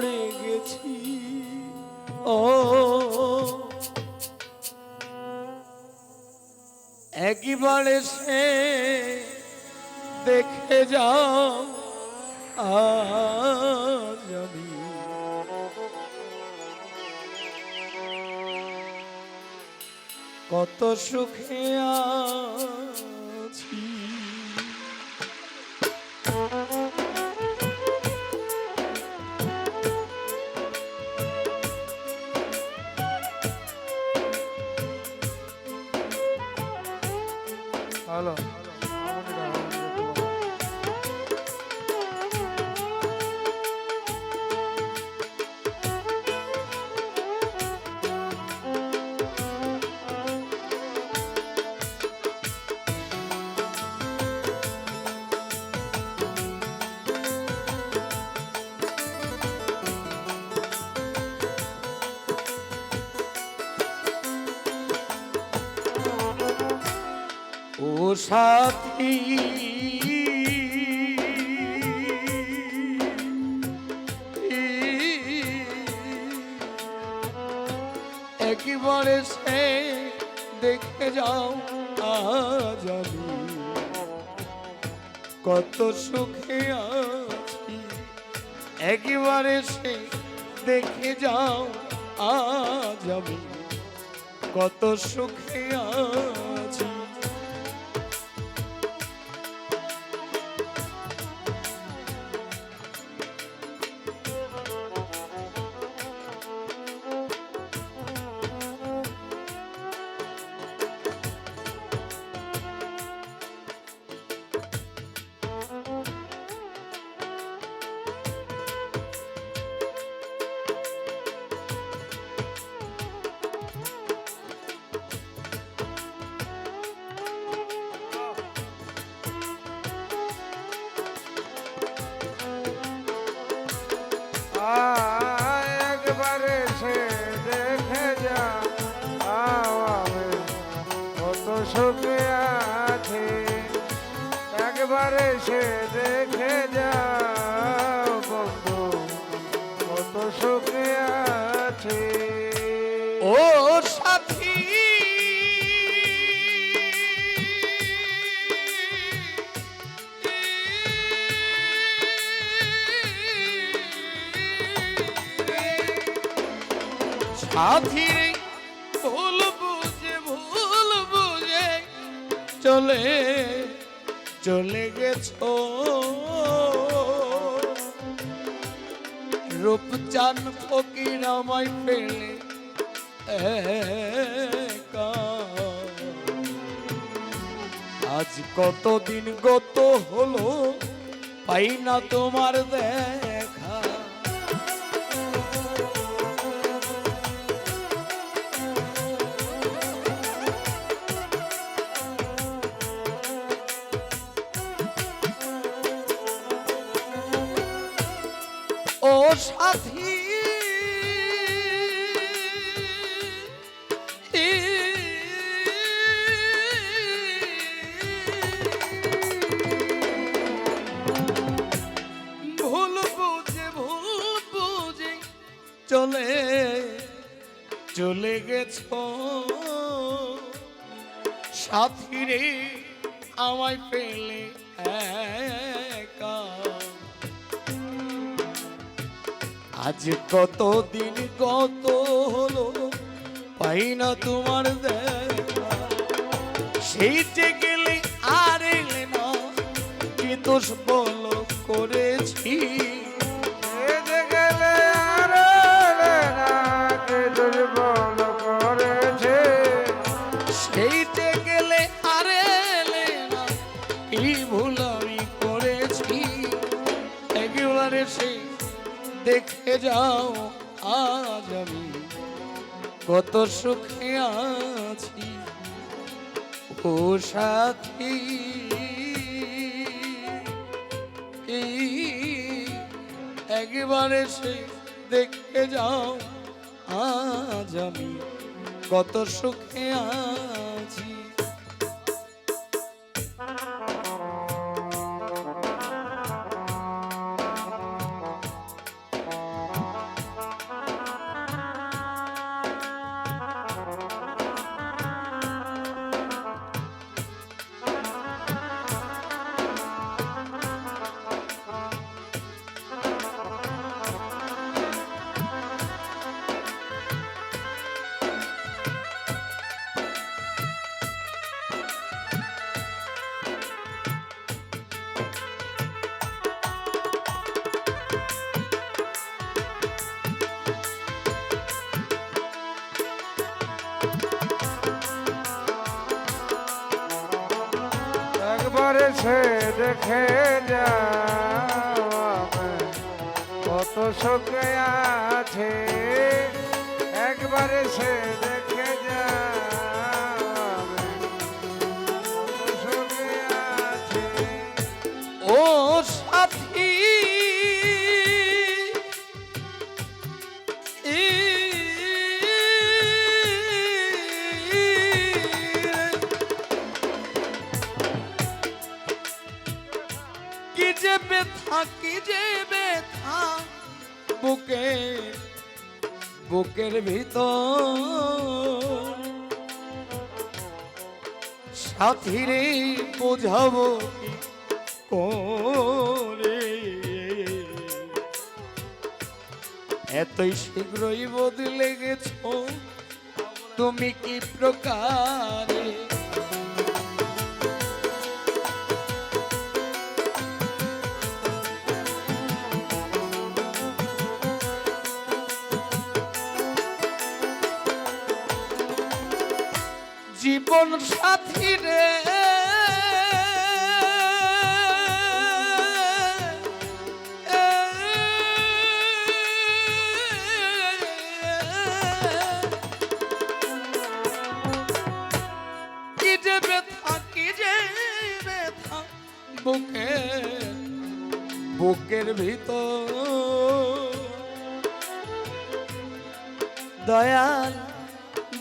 পড়ে গেছি। ও। একবারে সে দেখে যাও আমি। কত সুখে আছি সাথী। একবারে সে দেখে যাও আজ কত সুখে আছি। একবারে সে দেখে যাও আজ আমি। কত সুখে আছি। একবারে সে দেখে যা বন্ধু, কত সুখে আছি। ও সাথী। সাথী রে ভুল বুঝে ভুল বুঝে চলে চলে গেছো রূপচান ফকির আমায় ফেলে। আজ কতদিন গত হলো পাই না তোমার দেখা আজ কত দিন কত হলো পাই না তোমার দেখা সেইটে গেলে আর এলে না কি দোষ বলো করেছি? ভুল আমি করেছি? একেবারে সে দেখে যাও আজ আমি কত সুখে আছি। ও সাথী একবারে সে দেখে যাও আজ আমি কত সুখে আছি। দেখে যাও কত সুখে আছে একবারে সে বুকে বুকের ভিতর। সাথীরে বোঝাবো এতই শীঘ্রই বদলে গেছো তুমি কি প্রকারে? জীবন সাথী রে? বুকে। বুকের ভিতর দয়াল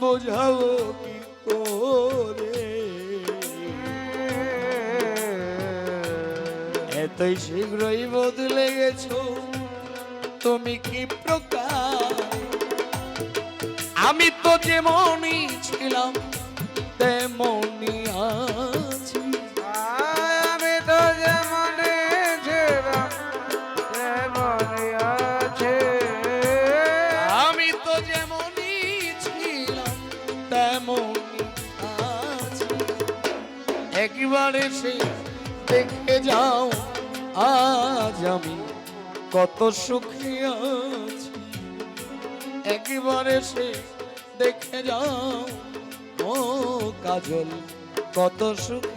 বোঝাবো কি করে। এতই শীঘ্রই বদলে গেছো তুমি কি প্রকার? আমি তো যেমনই ছিলাম তেমনই আছি একবারে দেখে যাও, আজ আমি কত সুখী আছি। একবারে সে দেখে যাও, ও কাজল, কত সুখী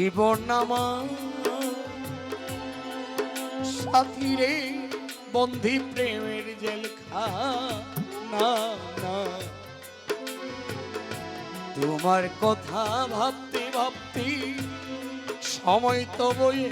জীবন আমার। সাথী রে, বন্ধি প্রেমের জেল না। না তোমার কথা ভাবতে ভাবতে সময় তো বয়ে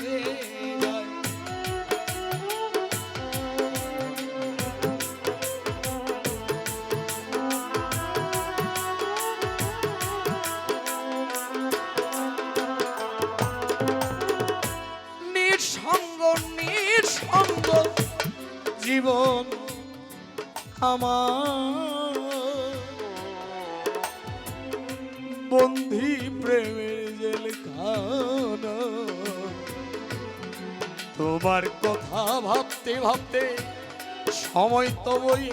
বন্ধি প্রেমের জেলখানা তোমার কথা ভাবতে ভাবতে সময় তো বই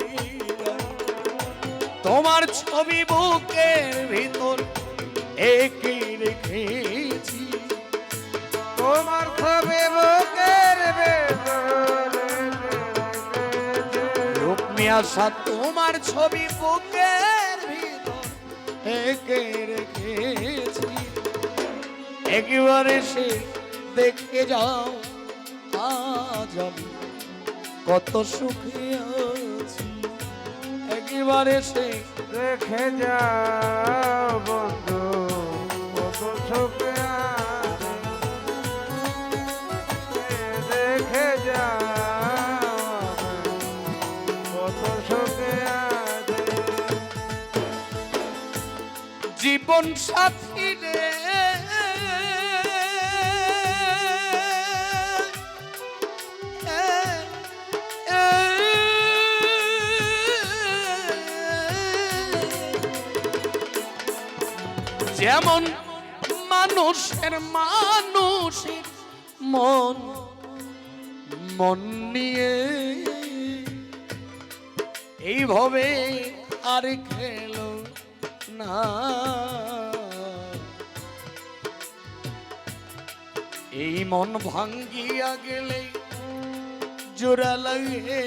তোমার ছবি বুকের ভিতর একে রেখেছি। তোমার ছবি বুকের আশা তোমার ছবি বুকের ভিতর একে রেখেছি। একবারে সে দেখে যাও, আজ আমি কত সুখে আছি। একবারে সে দেখে যাও বন্ধু। জীবন সাথী রে। যেমন মানুষের মানুষের মন মন নিয়ে এইভাবে আর খেলো না। এই মন ভাঙ্গিয়া গেলে জোড়া লাগে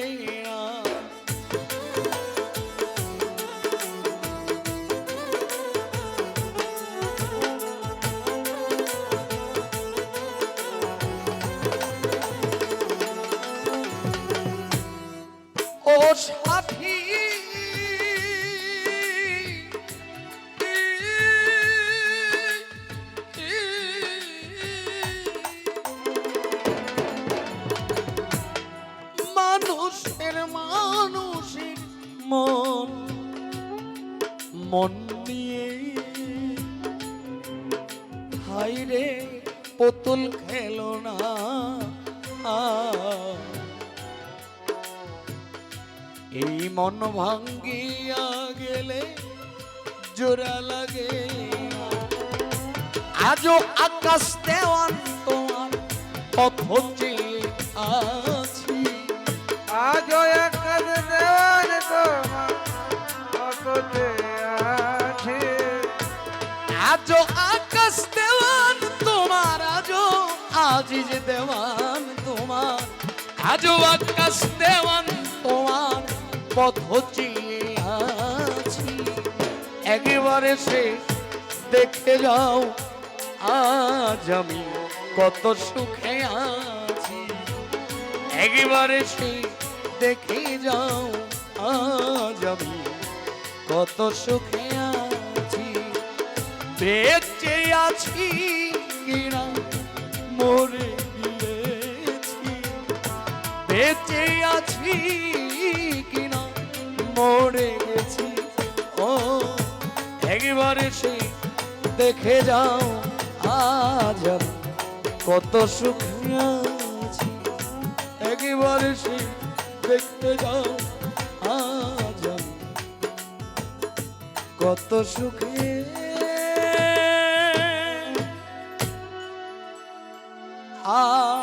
মন নিয়ে হাইরে পুতুল খেলো না। আ এই মন ভাঙ্গিয়া গেলে জোড়া লাগে। আজও আকাশ দেওয়ান তোমার পথ চেয়ে আছি আজও আকাশ দেওয়ান তোমার আজও আজিজ দেওয়ান তোমার। আজও আকাশ দেওয়ান তোমার, পথ আছি। একেবারে সে দেখতে যাও, আজ আমি কত সুখে আছি। একেবারে সে দেখে যাও, আজ আমি কত সুখে আছি বেঁচে আছি কিনা? মরে গিয়েছি। বেঁচে আছি কিনা? মরে গেছি। ও, একবারে সে দেখে যাও, আজ কত সুখে আছি। একবারে সে দেখতে যাও, আজ কত সুখে 啊。